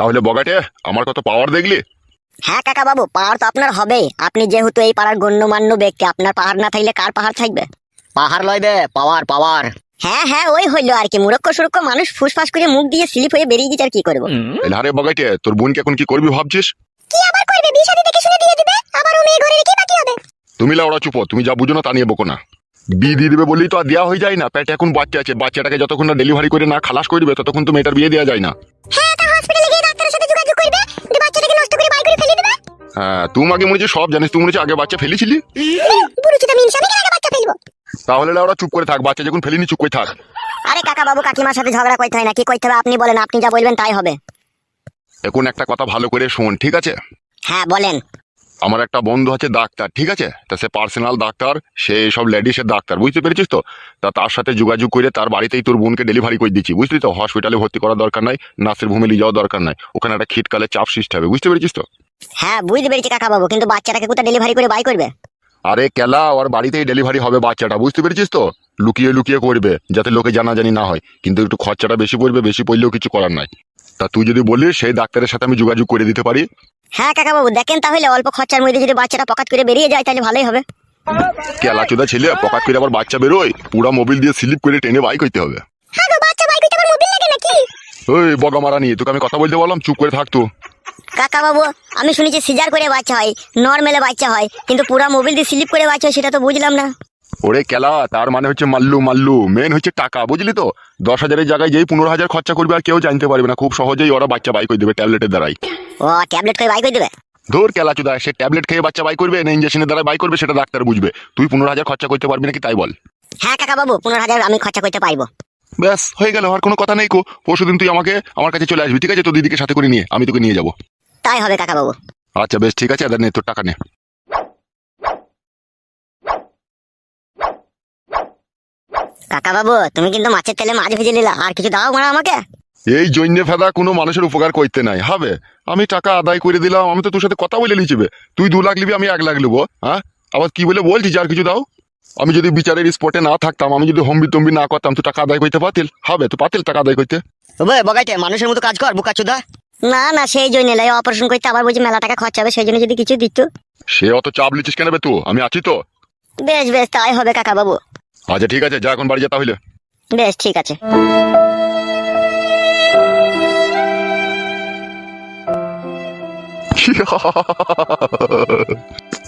তাহলে বগাটে আমার কত পাওয়ার দেখলি? হ্যাঁ কাকা বাবু পাহাড় তো আপনার হবে আপনি যেহেতু এই পাড়ার গণ্যমান্য ব্যক্তি আপনার পাহাড় না থাকলে কার পাহাড় থাকবে? পাহাড় লইবে পাওয়ার পাওয়ার হ্যাঁ হ্যাঁ ওই হইল আর কি। মুরক্ষ সুরক্ষ মানুষ ফুসফাস করে মুখ দিয়ে স্লিপ হয়ে বেরিয়ে গেছে আর কি করব? এলে আরে বগাটে তোর বোনকে এখন কি করবি ভাবছিস? কি আবার করবে? বিষাদি দেখে শুনে দিয়ে দিবে? আবার ও মেয়ে ঘরে রেখে বাকি হবে। তুমি লাউড়া চুপো তুমি যা বুঝো না তা নিয়ে বকো না। বিয়ে দিয়ে দিবে বলেই তো আর দেওয়া হয়ে যায় না। পেটে এখন বাচ্চা আছে বাচ্চাটাকে যতক্ষণ না ডেলিভারি করে না খালাস করবে ততক্ষণ তো মেয়েটার বিয়ে দেওয়া যায় না। হ্যাঁ করে বাই করে ফেলে দেবে? হ্যাঁ তুই আগে মনে হচ্ছে সব জানিস তুই মনে হচ্ছে আগে বাচ্চা ফেলেছিলি? বুড়ুচিটা মিনসা আমি আগে বাচ্চা ফেলব? তাহলে লাউরা চুপ করে থাক বাচ্চা যখন ফেলিনি চুপ করে থাক। আরে কাকা বাবু কাকিমার সাথে ঝগড়া করতে হয় না কি করতে হবে আপনি বলেন আপনি যা বলবেন তাই হবে। এখন একটা কথা ভালো করে শোন ঠিক আছে? হ্যাঁ বলেন। আমার একটা বন্ধু আছে ডাক্তার ঠিক আছে? তা সে পার্সোনাল ডাক্তার সে সব লেডিসের ডাক্তার বুঝতে পেরেছিস তো? তা তার সাথে যোগাযোগ করে তার বাড়িতেই তোর বোনকে ডেলিভারি করে দিচ্ছি বুঝলি তো? হসপিটালে ভর্তি করার দরকার নাই নার্সের ভূমি নিয়ে যাওয়ার দরকার নাই ওখানে একটা খিটকালে চাপ সৃষ্টি হবে বুঝতে পেরেছিস তো? হ্যাঁ বুঝতে পেরেছি কাকা বাবু কিন্তু বাচ্চাটাকে কোথায় ডেলিভারি করে বাই করবে? আরে কেলা ওর বাড়িতেই ডেলিভারি হবে বাচ্চাটা বুঝতে পেরেছিস তো? লুকিয়ে লুকিয়ে করবে যাতে লোকে জানাজানি না হয় কিন্তু একটু খরচাটা বেশি পড়বে বেশি পড়লেও কিছু করার নাই। তা তুই যদি বলিস সেই ডাক্তারের সাথে আমি যোগাযোগ করে দিতে পারি। হ্যাঁ কাকা বাবু দেখেন তাহলে অল্প খরচার মধ্যে যদি বাচ্চাটা পকাত করে বেরিয়ে যায় তাহলে ভালোই হবে। কেলা চোদা ছেলে পকাত করে আবার বাচ্চা বেরোয় পুরা মোবিল দিয়ে স্লিপ করে টেনে বাইক হইতে হবে। ওই বগা মারা নিয়ে তোকে আমি কথা বলতে বললাম চুপ করে থাকতো কাকা বাবু আমি শুনেছি সিজার করে বাচ্চা হয় নর্মালে বাচ্চা হয় কিন্তু পুরা মোবিল দিয়ে স্লিপ করে বাচ্চা হয় সেটা তো বুঝলাম না। ওরে কেলা তার মানে হচ্ছে মাল্লু মাল্লু। মেন হচ্ছে টাকা বুঝলি তো? দশ হাজারের জায়গায় যেই পনেরো হাজার খরচা করবে আর কেউ জানতে পারবে না। খুব সহজেই ওরা বাচ্চা বাই করে দেবে ট্যাবলেটের দ্বারাই। ও ট্যাবলেট করে বাই করে দেবে? ধর কেলা চুদা সে ট্যাবলেট খেয়ে বাচ্চা বাই করবে না ইঞ্জেকশনের দ্বারা বাই করবে সেটা ডাক্তার বুঝবে। তুই পনেরো হাজার খরচা করতে পারবি নাকি তাই বল। হ্যাঁ কাকা বাবু পনেরো হাজার আমি খরচা করতে পারব। ব্যাস হয়ে গেল আর কোনো কথা নেই কো। পরশু দিন তুই আমাকে আমার কাছে চলে আসবি ঠিক আছে? তোর দিদিকে সাথে করে নিয়ে আমি তোকে নিয়ে যাব। তাই হবে কাকা বাবু। আচ্ছা বেশ ঠিক আছে এদের নে তোর টাকা নে। কাকা বাবু তুমি কিন্তু মাছের তেলে মাছ ভেজে নিলা আর কিছু দাও মারা আমাকে। এই জৈন্যে ফেদা কোনো মানুষের উপকার করতে নাই হবে? আমি টাকা আদায় করে দিলাম আমি তো তোর সাথে কথা বলে লিচিবে তুই দু লাখ নিবি আমি এক লাখ নেব হ্যাঁ? আবার কি বলে বলছিস আর কিছু দাও? আমি যদি বিচারের স্পটে না থাকতাম আমি যদি হম্বি তম্বি না করতাম তো টাকা আদায় করতে পাতিল হবে তো পাতিল টাকা আদায় করতে? তবে বগাইতে মানুষের মতো কাজ কর বুকা চুদা। না না সেই জন্য লাই অপারেশন করতে আবার বুঝি মেলা টাকা খরচা হবে সেই জন্য যদি কিছু দিত। সে অত চাপ লিচিস কেন বে তুই? আমি আছি তো। বেশ বেশ তাই হবে কাকা বাবু আচ্ছা ঠিক আছে যা এখন বাড়ি যা তাহলে। বেশ ঠিক আছে।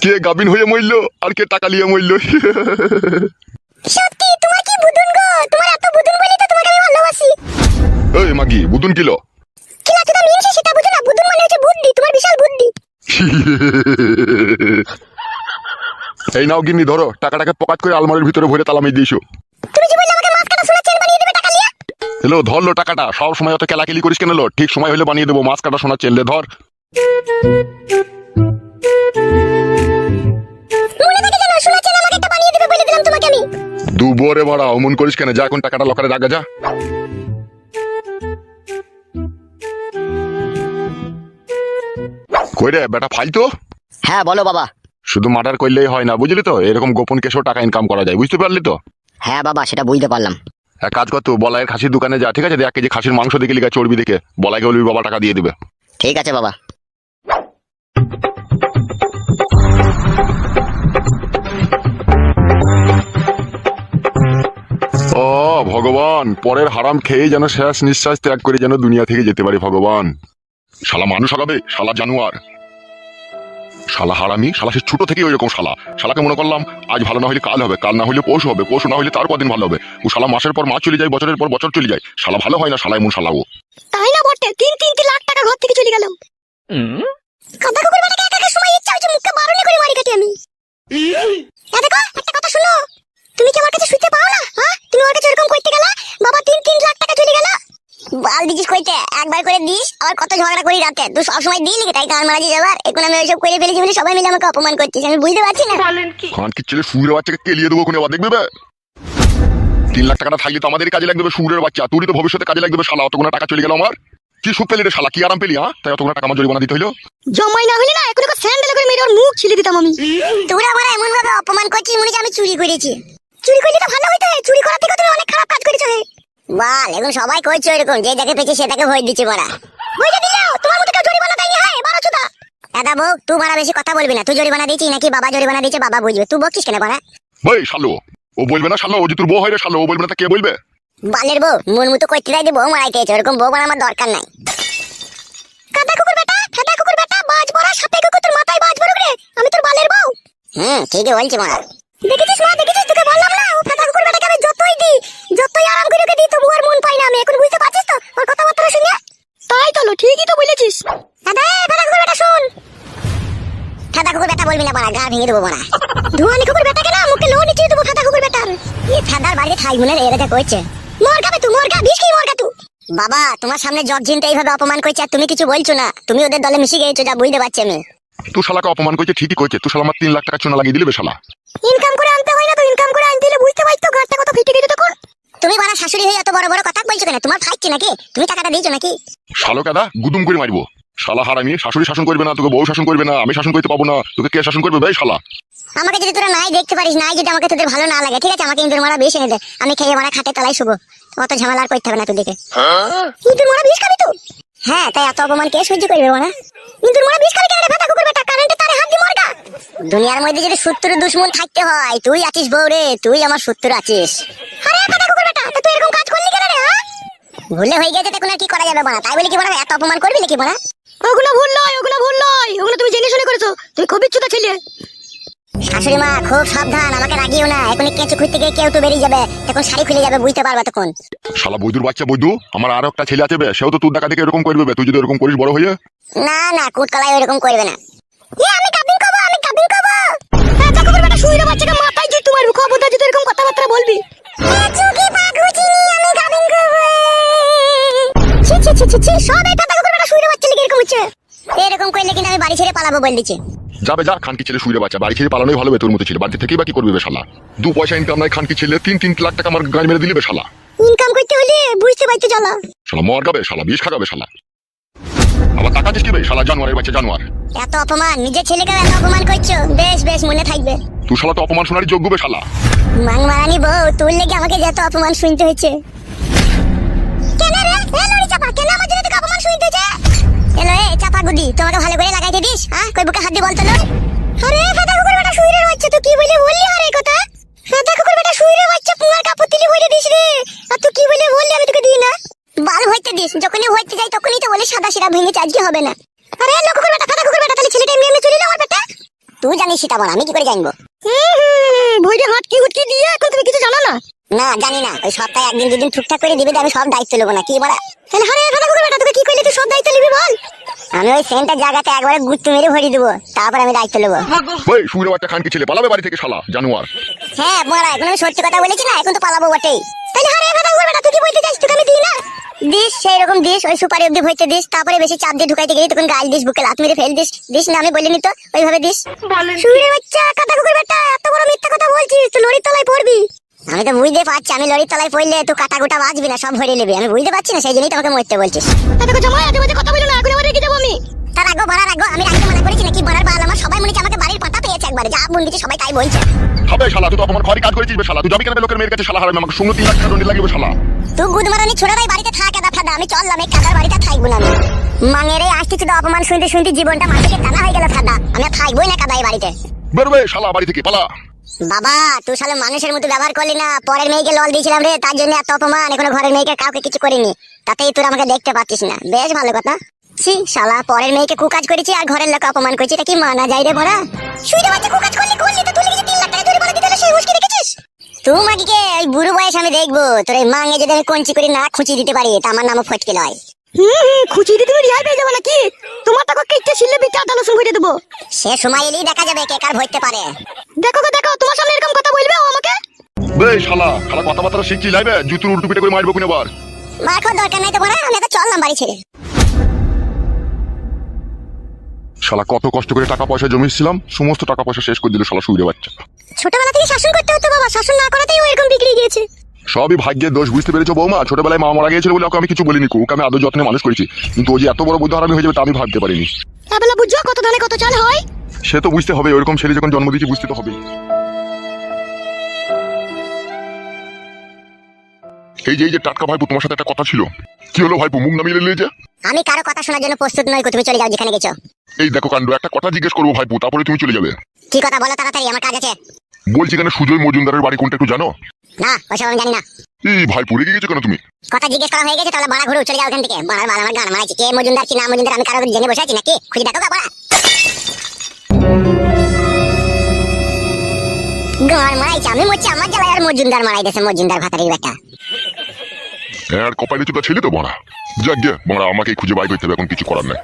কে গাবিন হয়ে মরলো আর কে টাকা নিয়ে মরলো? সত্যি তোমার কি বুদুন গো? তোমার এত বুদুন বলি তো তোমাকে আমি ভালোবাসি। ওই মাগি বুতুন কিলো কি লাগছে তুমি মিনছে সেটা বুঝো না? বুদুন মানে হচ্ছে বুদ্ধি তোমার বিশাল বুদ্ধি। এই নাও গিন্নি ধরো। টাকাটাকে পকাত করে আলমারির ভিতরে ভরে তালা মেয়ে দিয়েছ। তুমি যে বললে আমাকে মাছ কাটা সোনা চেন বানিয়ে দেবে টাকা লিয়া হ্যালো ধরলো টাকাটা। সব সময় অত কেলাকেলি করিস কেন লো? ঠিক সময় হলে বানিয়ে দেবো। মাছ কাটা শোনা চেললে ধর। থাকে জানো চেন আমাকে একটা বানিয়ে দেবে বলে দিলাম তোমাকে আমি। দুবরে মারা অমন করিস কেন? যা এখন টাকাটা লকারে রাখা যা। কই রে বেটা ফাইতো হ্যাঁ বলো বাবা। শুধু মার্ডার করলেই হয় না বুঝলি তো? এরকম গোপন কেসেও টাকা ইনকাম করা যায় বুঝতে পারলি তো? হ্যাঁ বাবা সেটা বুঝতে পারলাম। এক কাজ কর তো বলাইয়ের খাসির দোকানে যা ঠিক আছে? এক কেজি খাসির মাংস দেখে লিখা চর্বি দেখে বলাইকে বলবি বাবা টাকা দিয়ে দিবে। ঠিক আছে বাবা। ও ভগবান পরের হারাম খেয়ে যেন শেষ নিঃশ্বাস ত্যাগ করে যেন দুনিয়া থেকে যেতে পারি ভগবান। শালা মানুষ হবে শালা জানুয়ার। শালা হারামি শালা সে ছোট থেকে ওই রকম শালা। শালাকে মনে করলাম আজ ভালো না হলে কাল হবে কাল না হলে পরশু হবে পরশু না হলে তার কদিন ভালো হবে। ও শালা মাসের পর মাস চলে যায় বছরের পর বছর চলে যায়। শালা ভালো হয় না শালা এমন শালা ও। তাই না বটে? তিন তিনটি লাখ টাকা ঘর থেকে চলে গেল। কাদা কুকুর বাটাকে একা একা সময় ইচ্ছা হচ্ছে বারণে করে মারি কাটি আমি। এ দেখো একটা কথা শুনো। তুমি কি আমার কাছে শুতে পাও না? হ্যাঁ? তুমি ওর কাছে এরকম করতে গেলা? বাবা তিন তিন লাখ টাকা চলে গেল। বাল দিছিস কইতে? একবার করে দিস আবার কত ঝগড়া করি রাতে? তুই সবসময় দিলি তাই কান মারা যাবার এখন আমি ওইসব করে ফেলেছি বলে সবাই মিলে আমাকে অপমান করছিস। আমি বুঝতে পারছি না। খান কি ছেলে সুরের বাচ্চাকে কেলিয়ে দেবো কোনে? দেখবে বে? তিন লাখ টাকাটা থাকলে তো আমাদের কাজে লাগবে সুরের বাচ্চা। তুই তো ভবিষ্যতে কাজে লাগবে শালা। অতগুলো টাকা চলে গেল আমার? কি সুখ পেলি রে শালা? কি আরাম পেলি হ্যাঁ? তাই অতগুলো টাকা আমার জরিমানা দিতে হইল? জমাই না হলে না এখন স্যান্ডেল করে মেরে ওর মুখ ছিলে দিতাম আমি। তোরা আমার এমন ভাবে অপমান করছিস মনে হচ্ছে আমি চুরি করেছি। চুরি করলে তো ভালো হইতো চুরি করার থেকে তুমি অনেক খারাপ কাজ করেছ হে বাল এখন সবাই করছে এরকম যে যাকে পেয়েছে সে তাকে ভয় দিচ্ছে মারা ভয়টা দিলেও তোমার দাদা বউ তুই মারা বেশি কথা বলবি না। তুই জরিমানা দিয়েছিস নাকি? বাবা জরিমানা দিয়েছে বাবা বুঝবে। তুই বকিস কেন বাড়া? ভাই শালো ও বলবে না শালো ও যে তোর বউ হয় রে শালো ও বলবে না তা কে বলবে? বালের বউ মন মতো করতে দেয় যে বউ মারাইতেছে ওরকম বউ মারা আমার দরকার নাই। কাদা কুকুর বেটা ফেদা কুকুর বেটা বাজ বড়া সাপে কুকুর তোর মাথায় বাজ বড় রে। আমি তোর বালের বউ। হুম ঠিকই বলছি মারা দেখেছিস মা দেখেছিস? তোকে বললাম না? তবু আর মন পাই না আমি এখন বুঝতে পারছিস তো? ওর কথাবার্তা শুনে? তাই তো ঠিকই তো বলেছিস। দাদা ফেদা কুকুর বেটা শুন। ফেদা কুকুর বেটা বলবি না বাড়া গা ভেঙে দেবো বাড়া। ধোয়ানি কুকুর বেটাকে না মুখে লো নিচে দেবো ফেদা কুকুর বেটার। এই ফেদার বাড়িতে থাকব না রে এরা যা করছে মর খাবে তুই মর খা বিষ খেয়ে মর খা তুই বাবা তোমার সামনে জগ জিনতে এইভাবে অপমান করছে আর তুমি কিছু বলছো না। তুমি ওদের দলে মিশে গেছো যা বুঝতে পারছি আমি। তুই শালাকে অপমান করছে ঠিকই করছে তুই শালা আমার তিন লাখ টাকা চুনা লাগিয়ে দিলে শালা। ইনকাম করে আনতে হয় না তো ইনকাম করে আনতে হলে বুঝতে পারছ ঘরটা কত ফিটে গেছে তখন। তুমি বাড়া শাশুড়ি হয়ে এত বড় বড় কথা বলছো কেন? তোমার ফাইছে নাকি? তুমি টাকাটা দিয়েছ নাকি? শালো কাদা গুদুম করে মারবো। শালা হারামি শাশুড়ি শাসন করবে না তোকে বউ শাসন করবে না আমি শাসন করতে পাবো না তোকে কে শাসন করবে ভাই শালা? আমাকে যদি তোরা নাই দেখতে পারিস নাই যদি আমাকে তোদের ভালো না লাগে ঠিক আছে? আমাকে ইঁদুর মারা বিষ এনে দে। আমি খেয়ে মারা খাটে তলায় শুবো। অত ঝামেলা আর করতে হবে না তোদেরকে ইঁদুর মারা বিষ খাবি তো হ্যাঁ তাই এত অপমান কে সহ্য করবে মারা ইঁদুর মারা বিষ খাবি কেন রে ফাটা কুকুর বেটা কারেন্টে তারে হাত দি মরগা দুনিয়ার মধ্যে যদি শত্রু দুশ্মন থাকতে হয় তুই আছিস বউ রে তুই আমার শত্রু আছিস। আরে ফাটা কুকুর বেটা তা তুই এরকম কাজ করলি কেন রে হ্যাঁ ভুলে হয়ে গেছে তখন আর কি করা যাবে বানা তাই বলে কি বানা এত অপমান করবি নাকি বানা ওগুলো ভুল নয় ওগুলো ভুল নয়। ওগুলো তুমি জেনে শুনে করেছ। তুমি খুব ইচ্ছুতা ছেলে। শাশুড়ি মা খুব সাবধান আমাকে রাগিও না। এখনই কেঁচু খুঁজতে গিয়ে কেউ তো বেরিয়ে যাবে। তখন শাড়ি খুলে যাবে বুঝতে পারবে তখন। শালা বৈদুর বাচ্চা বৈদু আমার আরও একটা ছেলে আছে বে সেও তো তোর দেখা দেখে এরকম করবে বে। তুই যদি এরকম করিস বড় হয়ে। না না কুটকলাই এরকম করবে না। এ আমি কাবিন করব আমি কাবিন করব। হ্যাঁ দেখো বেটা শুয়ে বাচ্চাকে মাথায় জুই তোমার খবরদার যদি এরকম কথাবার্তা বলবি। চুকি পাখু ছি ছি ছি ছি ছি সব এই পাতা কুকুর শুয়ে বাচ্চা লিখে এরকম হচ্ছে। এরকম করলে কিন্তু আমি বাড়ি ছেড়ে পালাবো বল দিচ্ছে। যাবে যা খানকি ছেলে শুয়ে বাচ্চা। বাড়ি ছেড়ে পালানোই ভালো তোর মতো ছিল। বাড়ি থেকেই বা কি শালা। দু পয়সা ইনকাম নাই খানকি ছেলে তিন তিন লাখ টাকা আমার গাড়ি মেরে দিলি শালা। ইনকাম করতে হলে বুঝতে পারছ জ্বালা। শালা মর গাবে শালা বিষ খাগাবে শালা। আবার টাকা দিস কি বে শালা জানোয়ারের বাচ্চা জানোয়ার। এত অপমান নিজের ছেলেকে এত অপমান করছ? বেশ বেশ মনে থাকবে। তুই শালা তো অপমান শোনারই যোগ্য বে শালা। মাং মারানি বউ তোর লেগে আমাকে যত অপমান শুনতে হয়েছে। কেন রে? এ লড়ি হ্যাঁ? বলে তুলি হইতে দিস রে। আর তুই কি বলে বললি তোকে দিই না। বাল হইতে দিস, যখনই হইতে যাই তখনই তো বলে সাদা সিরা হবে না। আরে লোক কুকুর কুকুর বেটা, তাহলে ছেলেটা এমনি এমনি চলে বেটা? তুই জানিস সেটা বল, আমি কি করে জানব ভইরে হাটকি হুটকি দিয়ে এখন তুমি কিছু জানো না জানি না। ওই সপ্তাহে একদিন দুদিন ঠিকঠাক করে দিবি আমি সব দায়িত্ব নেব না কি বলা তাহলে হারে ফাটা কুকুর বেটা তোকে কি করলে তুই সব দায়িত্ব নিবি বল? আমি ওই সেন্টার জায়গাতে একবারে গুত্তু মেরে ভরিয়ে দেবো তারপর আমি দায়িত্ব নেব। ওই শুয়ে বাচ্চা খানকি ছেলে পালাবে বাড়ি থেকে শালা জানোয়ার। হ্যাঁ মোরা এখন আমি সত্যি কথা বলেছি না এখন তো পালাবো বটেই। তাহলে হারে ফাটা কুকুর বেটা তুই কি বলতে চাস? তোকে আমি দিই না? দিস সেই রকম দিস ওই সুপারি অব্দি দিস তারপরে বেশি চাপ দিয়ে ঢুকাইতে গেলি তখন গাল দিস বুকে লাত মেরে ফেল দিস দিস না আমি বলিনি তো ওইভাবে দিস। বাচ্চা কাটা কুকুর বেটা এত বড় মিথ্যা কথা বলছিস তুই লরির তলায় পড়বি। আমি তো বুঝতে পারছি আমি লরির তলায় পড়লে তুই কাটা গোটা বাঁচবি না সব ভরে নেবি। আমি বুঝতে পারছি না সেই জন্যই তোমাকে মরতে বলছিস দেখো জামাই আজে বাজে কথা বলো না এখন আবার রেগে যাব আমি। তার আগো বাড়ার আগো আমি রাখতে মানা করেছি নাকি বাড়ার বাল আমার? সবাই মনে আমাকে বাড়ির পাতা পেয়েছে একবারে যা দিচ্ছে সবাই তাই বলছে। হবে শালা তুই তো অপমান ঘরে কাজ করেছিস শালা তুই যাবি কেন লোকের মেয়ের কাছে শালা হারাবে? আমাকে শুনো তিন লাখ টাকা দণ্ডি লাগবে শালা। তুই গুদ মারানি ছোড়ারাই বাড়িতে থাক ফাদা আমি চললাম এই কাদার বাড়িতে থাকব না আমি। মাঙেরে আসতে শুধু অপমান শুনতে শুনতে জীবনটা মাটিতে টানা হয়ে গেল ফাদা আমি থাকবোই না কাদাই বাড়িতে। বেরোবে শালা বাড়ি থেকে পালা। বাবা, তুই সালে মানুষের মতো ব্যবহার করলি না। পরের মেয়েকে লল দিয়েছিলাম রে, তার জন্য এত অপমান। এখনও ঘরের মেয়েকে কাউকে কিছু করিনি। তাতেই তোর আমাকে দেখতে পাচ্ছিস না। বেশ ভালো কথা। ছি, শালা, পরের মেয়েকে কুকাজ করেছি আর ঘরের লোক অপমান করেছি, এটা কি মানা যায় রে বড়া? শুইতে বাচ্চা কুকাজ করলি করলি তো তুই কিছু তিন লাখ টাকা জরিমানা দিতে সেই হুঁশকে রেখেছিস তুই মাগিকে, ওই বুড়ো বয়স আমি দেখব, তোর এই মাঙে যদি আমি কঞ্চি করে না খুঁচি দিতে পারি, তা আমার নামও ফটকে লয়। হুম হুম খুঁচিয়ে দিয়ে তুমি রিহাই পেয়ে যাবে নাকি? তোমার টাকা কেটে ছিলে বিটা আদালত করে দেবো। সে সময় এলেই দেখা যাবে কে কার ভরতে পারে। দেখো গো দেখো তোমার সামনে এরকম কথা বলবে ও আমাকে? বে শালা শালা কথাবার্তা শিখছি লাইবে জুতুর উল্টো পিঠে করে মারবো কিনা বার? মার দরকার নাই তো বড়া আমি তো চললাম বাড়ি ছেড়ে। শালা কত কষ্ট করে টাকা পয়সা জমিয়েছিলাম সমস্ত টাকা পয়সা শেষ করে দিল শালা শুয়ে বাচ্চা। ছোটবেলা থেকে শাসন করতে হতো বাবা শাসন না করাতেই ও এরকম বিগড়ে গিয়েছে। সবই ভাগ্যের দোষ বুঝতে পেরেছ বৌমা? ছোটবেলায় মা মারা গিয়েছিল বলে ওকে আমি কিছু বলিনি ওকে আমি আদর যত্নে মানুষ করেছি। কিন্তু ও যে এত বড় বুদ্ধ হারামি হয়ে যাবে তা আমি ভাবতে পারিনি। এবেলা বুঝছ? কত ধানে কত চাল হয়? সে তো বুঝতে হবে ওইরকম ছেলে যখন জন্ম দিয়েছি বুঝতে তো হবেই। এই যে এই যে টাটকা ভাইপো তোমার সাথে একটা কথা ছিল। কি হলো ভাইপো মুখ নামিয়ে নিলে যে? আমি কারও কথা শোনার জন্য প্রস্তুত নই তুমি চলে যাও যেখানে গেছো। এই দেখো কাণ্ড একটা কথা জিজ্ঞেস করব ভাইপু তারপরে তুমি চলে যাবে। কি কথা বলো তাড়াতাড়ি আমার কাজ আছে। বলছি কেন সুজয় মজুমদারের বাড়ি কোনটা একটু জানো? না ওইসব আমি জানি না। এই ভাইপু রেগে গেছো কেন তুমি? কথা জিজ্ঞেস করা হয়ে গেছে তাহলে বাড়া ঘুরে চলে যাও ওখান থেকে। বাড়া আমার গান মারাচ্ছি কে মজুমদার কি না মজুমদার আমি কারও জেনে বসে আছি নাকি? খুঁজে দেখো গা বাড়া। গান মারাইছে আমি মরছি আমার জ্বালায় আর মজুমদার মারাই দিয়েছে মজুমদার ভাতারির বেটা। আর কপালে চুটা ছেলে তো বড়া। যাক গে বড়া আমাকে খুঁজে বাই করতে হবে এখন কিছু করার নাই।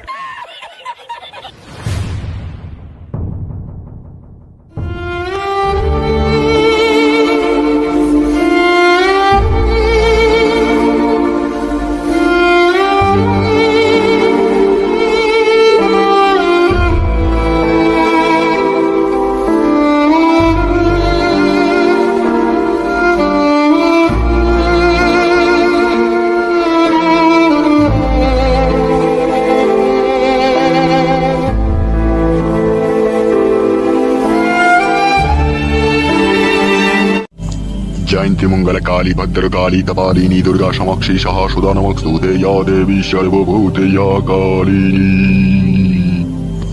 काली भद्र काली तपालिनी दुर्गा समक्षी सहा सुधा नमक स्तुते या देवी सर्वभूते या कालिनी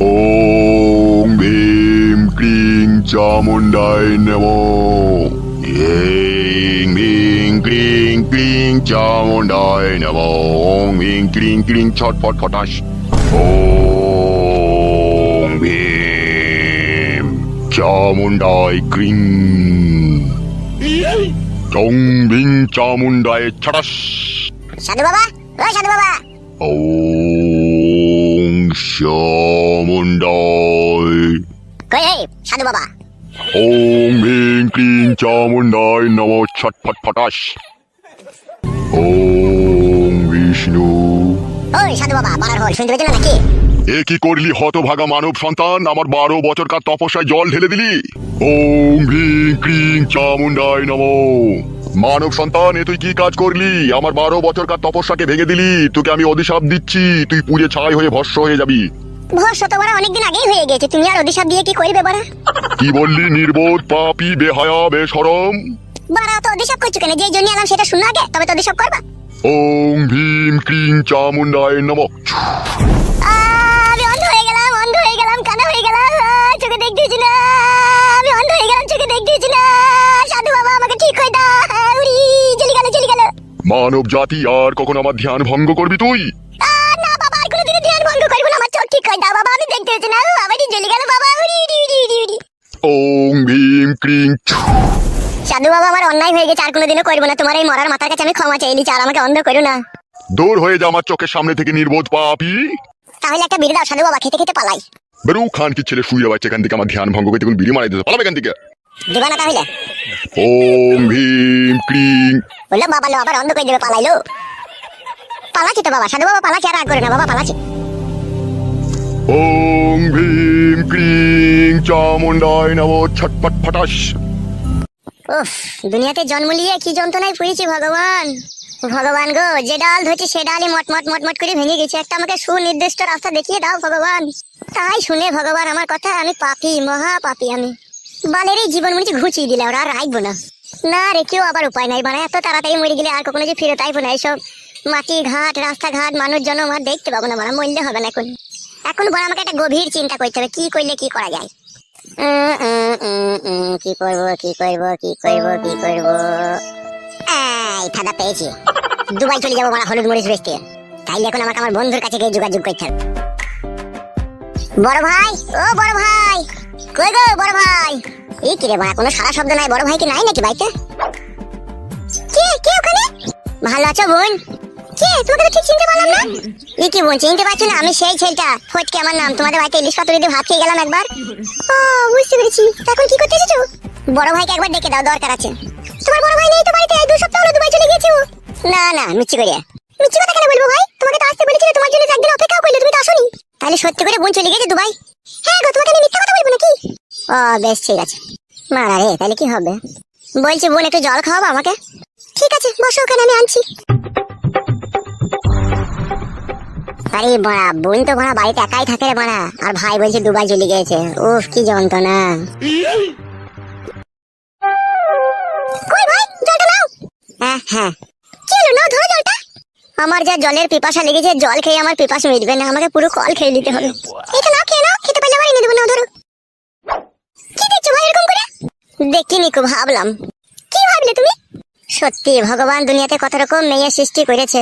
ॐ भीं क्लीं चामुण्डाय नमो ऐं भीं क्लीं क्लीं चामुण्डाय नमो ॐ भीं क्लीं क्लीं छटफट फटाश ॐ भीं चामुण्डाय क्लीं বিং চামুন্ডায় ছটাস সাধু বাবা ওই সাধু বাবা ওং চামুন্ডায় কই হে সাধু বাবা ওং বিং ক্লিং চামুন্ডায় নম ছটফট ফটাস। ওং বিষ্ণু। ওই সাধু বাবা বাড়ার হল শুনতে পেয়েছিল নাকি? এ কি করলি হতভাগা মানব সন্তান? আমার বারো বছরকার তপস্যায় জল ঢেলে দিলি? ওং ভিং ক্রিং চামুন্ডায় নম। মানব সন্তান এ তুই কি কাজ করলি? আমার বারো বছরকার তপস্যাকে ভেঙে দিলি? তোকে আমি অভিশাপ দিচ্ছি। তুই পুড়ে ছাই হয়ে ভস্য হয়ে যাবি। ভস্য তো বাড়া অনেকদিন আগেই হয়ে গেছে তুমি আর অধিসাপ দিয়ে কি করবে বাড়া? কি বললি নির্বোধ পাপি বেহায়া বেসরম বাড়া তো অধিসাপ করছ কেন? যেই জন্য এলাম সেটা শুনো আগে তবে তো অধিসাপ করবা। ওং ভীম ক্রিং চামুন্ডায় নম। আমি অন্ধ হয়ে গেলাম অন্ধ হয়ে গেলাম কানা হয়ে গেলাম চোখে দেখতেছি না। আমি অন্ধ হয়ে গেলাম চোখে দেখতেছি না। সাধু বাবা আমাকে ঠিক হয়ে দাও। আহ, উড়ি চলে গেল চলে গেল মানব জাতি আর কখন আমার ধ্যান ভঙ্গ করবি তুই? না বাবা আর কোনোদিনও ধ্যান ভঙ্গ করব না আমার চোখ ঠিক হয়ে দাও বাবা আমি দেখতে হচ্ছে না। আমার চলে গেল বাবা উড়ি উড়ি উড়ি উড়ি উড়ি। ওং ভীম ক্রিং সাধু বাবা আমার অন্যায় হয়ে গেছে আর কোনোদিনও করব না। তোমার এই মরার মাথার কাছে আমি ক্ষমা চাই নিচ্ছি আর আমাকে অন্ধ করো না। দূর হয়ে যা আমার চোখের সামনে থেকে নির্বোধ পাপি। তাহলে একটা বিড়ি দাও সাধু বাবা খেতে খেতে পালাই। বেরু খান কি ছেলে শুয়ে যাচ্ছে এখান থেকে আমার ধ্যান ভঙ্গ করতে বিড়ি মারাই দিতে পালাবে এখান থেকে। দিবা না তাহলে। ওম ভীম ক্রিং। বলল বাবা লো আবার অন্ধ করে দেবে পালাইলো। পালাচ্ছি তো বাবা সাধু বাবা পালাচ্ছি আর রাগ করে না বাবা পালাচ্ছি। ওম ভীম ক্রিং চামুন্ডায় নম ছটপট ফটাস। উফ, দুনিয়াতে জন্ম নিয়ে কি যন্ত্রণায় পড়েছি ভগবান। ভগবান গো, যে ডাল ধরছি সে ডালই মট মট মট করে ভেঙে গেছে। একটা আমাকে সুনির্দিষ্ট রাস্তা দেখিয়ে দাও ভগবান। তাই শুনে ভগবান আমার কথা, আমি পাপি, মহা পাপি আমি। বালের এই জীবন মনে ঘুচিয়ে দিলে ওরা আর রাখব না। না রে, কেউ আবার উপায় নাই। মানে এত তাড়াতাড়ি মরে গেলে আর কখনো যে ফিরে তাইবো না। এইসব মাটি ঘাট, রাস্তাঘাট মানুষজন আমার দেখতে পাবো না। মানে মরলে হবে না এখন। এখন বড় আমাকে একটা গভীর চিন্তা করতে হবে, কি করলে কি করা যায়? কি করব কি করব কি করব কি করব? এই পেয়েছি। দুবাই চলে যাব হলুদ মরিচ বেচতে। এখন আমাকে আমার বন্ধুর কাছে গিয়ে যোগাযোগ করতে হবে। বড় ভাই, ও বড় ভাই, কই গো বড় ভাই? এই কোনো সারা শব্দ নাই, বড় ভাই কি নাই নাকি বাড়িতে? কে কে ওখানে? ভালো আছো বোন? চিনতে পারছ না? আমি সেই আমার নাম। তোমাদের গেলাম একবার। ও, বুঝতে পেরেছি। এখন কি করতে বড় ভাইকে একবার ডেকে দাও, দরকার আছে। তোমার ভাই তো সপ্তাহ কেন বলব ভাই? তোমাকে আসতে তাহলে সত্যি করে বোন চলে গেছে দুবাই? হ্যাঁ তোমাকে কথা বলব নাকি? ও, বেশ, ঠিক আছে। মারা রে, তাহলে কি হবে? বলছি, বোন, একটু জল খাওয়াবো আমাকে? ঠিক আছে, বসো, ওখানে আমি আনছি। আরে বড়া, বোন তো বড়া বাড়িতে একাই থাকে রে বড়া। আর ভাই বলছে দুবার চলে গেছে। উফ, কি যন্ত্রণা। কই ভাই, জলটা নাও। হ্যাঁ হ্যাঁ। চলো নাও ধরো জলটা। আমার যা জলের পিপাসা লেগেছে, জল খেয়ে আমার পিপাসা মিটবে না। আমাকে পুরো কল খেয়ে নিতে হবে। এটা নাও, খেয়ে নাও, খেতে পারলে আবার এনে দেবো, নাও ধরো। কি দিচ্ছ ভাই এরকম করে? দেখিনি খুব, ভাবলাম। কি ভাবলে তুমি? সত্যি, ভগবান দুনিয়াতে কত রকম মেয়ে সৃষ্টি করেছে।